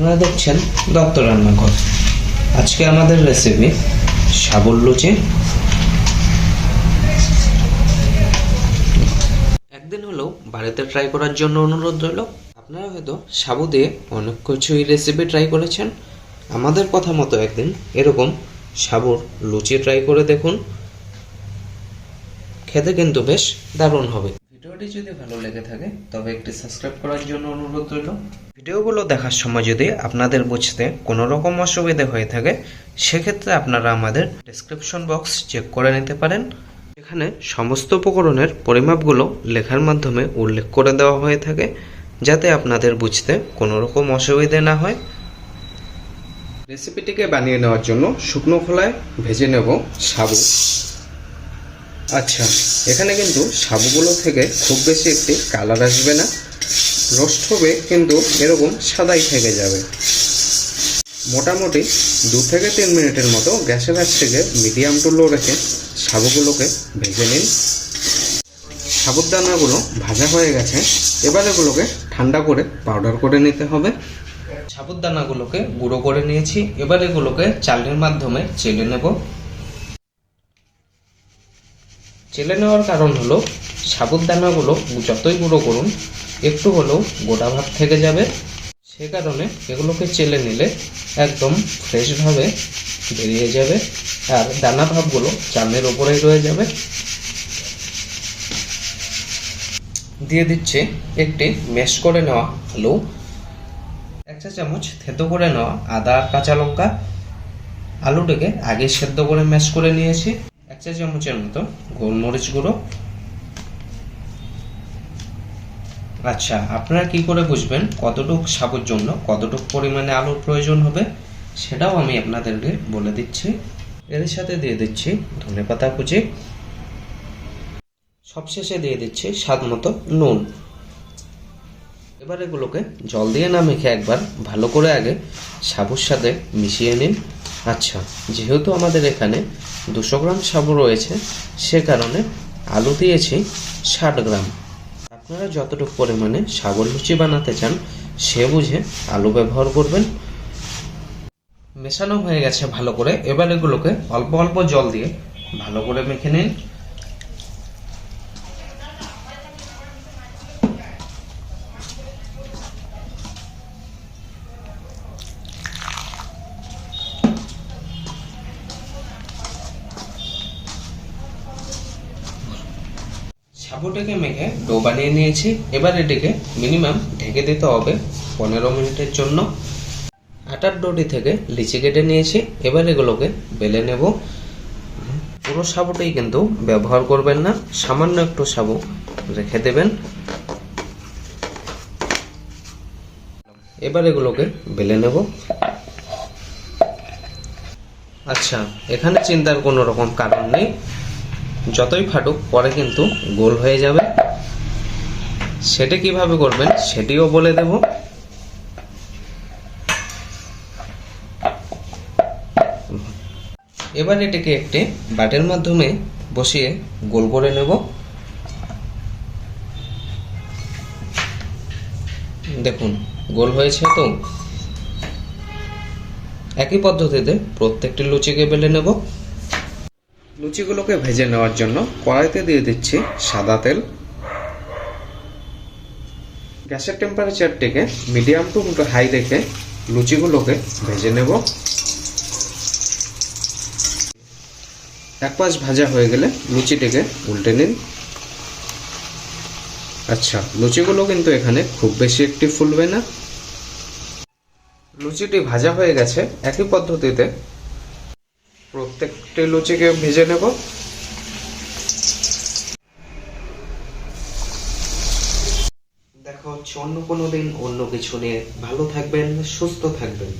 আপনারা দেখছেন দত্ত রান্নাঘর। আজকে আমাদের রেসিপি সাবুর লুচি একদিন হলো বাড়িতে ট্রাই করার জন্য অনুরোধ রইল। আপনারা হয়তো সাবু দিয়ে অনেক কিছুই রেসিপি ট্রাই করেছেন। আমাদের কথা মতো একদিন এরকম সাবুর লুচি ট্রাই করে দেখুন। খেতে কিন্তু বেশ দারুণ হবে। ভিডিওটি যদি ভালো লেগে থাকে তবে একটি সাবস্ক্রাইব করার জন্য অনুরোধ রইল। ভিডিওগুলো দেখার সময় যদি আপনাদের বুঝতে কোনো রকম অসুবিধা হয়ে থাকে সেক্ষেত্রে আপনারা আমাদের ডেসক্রিপশন বক্স চেক করে নিতে পারেন। এখানে সমস্ত উপকরণের পরিমাপগুলো লেখার মাধ্যমে উল্লেখ করে দেওয়া হয়ে থাকে যাতে আপনাদের বুঝতে কোনো রকম অসুবিধে না হয়। রেসিপিটিকে বানিয়ে নেওয়ার জন্য শুকনো খোলায় ভেজে নেব সাবু। আচ্ছা এখানে কিন্তু সাবুগুলো থেকে খুব বেশি একটি কালার আসবে না। রোস্ট হবে কিন্তু এরকম সাদাই থেকে যাবে। মোটামুটি দু থেকে তিন মিনিটের মতো গ্যাসের আঁচ থেকে মিডিয়াম টু লো রেখে সাবুগুলোকে ভেজে নিন। সাবুদানাগুলো ভাজা হয়ে গেছে। এবার এগুলোকে ঠান্ডা করে পাউডার করে নিতে হবে। সাবুদানাগুলোকে গুঁড়ো করে নিয়েছি। এবার এগুলোকে চালের মাধ্যমে চেলে নেব। চেলে নেওয়ার কারণ হলো, সাবুদানাগুলো যতই গুঁড়ো করুন, একটু হলেও গোটা ভাব থেকে যাবে। সে কারণে এগুলোকে চেলে নিলে একদম ফ্রেশভাবে বেরিয়ে যাবে আর দানা ভাবগুলো চালের ওপরেই রয়ে যাবে। দিয়ে দিচ্ছে একটি ম্যাশ করে নেওয়া আলু। এক চা চামচ থেতো করে নেওয়া আদা আর কাঁচা লঙ্কা। আলুটাকে আগে সেদ্ধ করে ম্যাশ করে নিয়েছি। চা চামচের মতো, গোলমরিচ গুঁড়ো। আচ্ছা আপনারা কি করে বুঝবেন কতটুক সাবুর জন্য কতটুক পরিমাণে আলুর প্রয়োজন হবে, সেটাও আমি আপনাদেরকে বলে দিচ্ছি। এর সাথে দিয়ে দিচ্ছি ধনে পাতা কুচি। সবশেষে দিয়ে দিচ্ছি স্বাদ মতো নুন। এবার এগুলোকে জল দিয়ে না মেখে একবার ভালো করে আগে সাবুর সাথে মিশিয়ে নিন। আচ্ছা যেহেতু আমাদের এখানে দুশো গ্রাম সাবু রয়েছে, সে কারণে আলু দিয়েছি ষাট গ্রাম। আপনারা যতটুকু পরিমাণে সাগর লুচি বানাতে চান, সে বুঝে আলু ব্যবহার করবেন। মেশানো হয়ে গেছে ভালো করে। এবার এগুলোকে অল্প অল্প জল দিয়ে ভালো করে মেখে নিন। সাবুটাকে মেখে ডো বানিয়ে নিয়েছি। এবার এটিকে মিনিমাম ঢেকে দিতে হবে পনেরো মিনিটের জন্য। আটার ডোটি থেকে লিচি কেটে নিয়েছি। এবার এগুলোকে বেলে নেব। পুরো সাবুটাই কিন্তু ব্যবহার করবেন না। সামান্য একটু সাবু রেখে দেবেন। এবার এগুলোকে বেলে নেব। আচ্ছা এখানে চিন্তার কোনো রকম কারণ নেই। যতই ফাটুক, পরে কিন্তু গোল হয়ে যাবে। সেটা কীভাবে করবেন, সেটিও বলে দেব। এবার এটাকে একটি বাটের মাধ্যমে বসিয়ে গোল করে নেব। দেখুন, গোল হয়েছে তো। একই পদ্ধতিতে প্রত্যেকটি লুচিকে বেলে নেব। লুচিগুলোকে ভেজে নেওয়ার জন্য কড়াইতে দিয়ে দিচ্ছি সাদা তেল। গ্যাসের টেম্পারেচারটিকে মিডিয়াম টু হাই রেখে লুচিগুলোকে ভেজে নেব। এক পাশ ভাজা হয়ে গেলে লুচিটিকে উল্টে নিন। আচ্ছা লুচিগুলো কিন্তু এখানে খুব বেশি একটি ফুলবে না। লুচিটি ভাজা হয়ে গেছে, একই পদ্ধতিতে প্রত্যেকটি লুচিকে ভেজে নেব। দেখা হচ্ছে অন্য কোনো দিন অন্য কিছু নিয়ে ভালো থাকবেন, সুস্থ থাকবেন।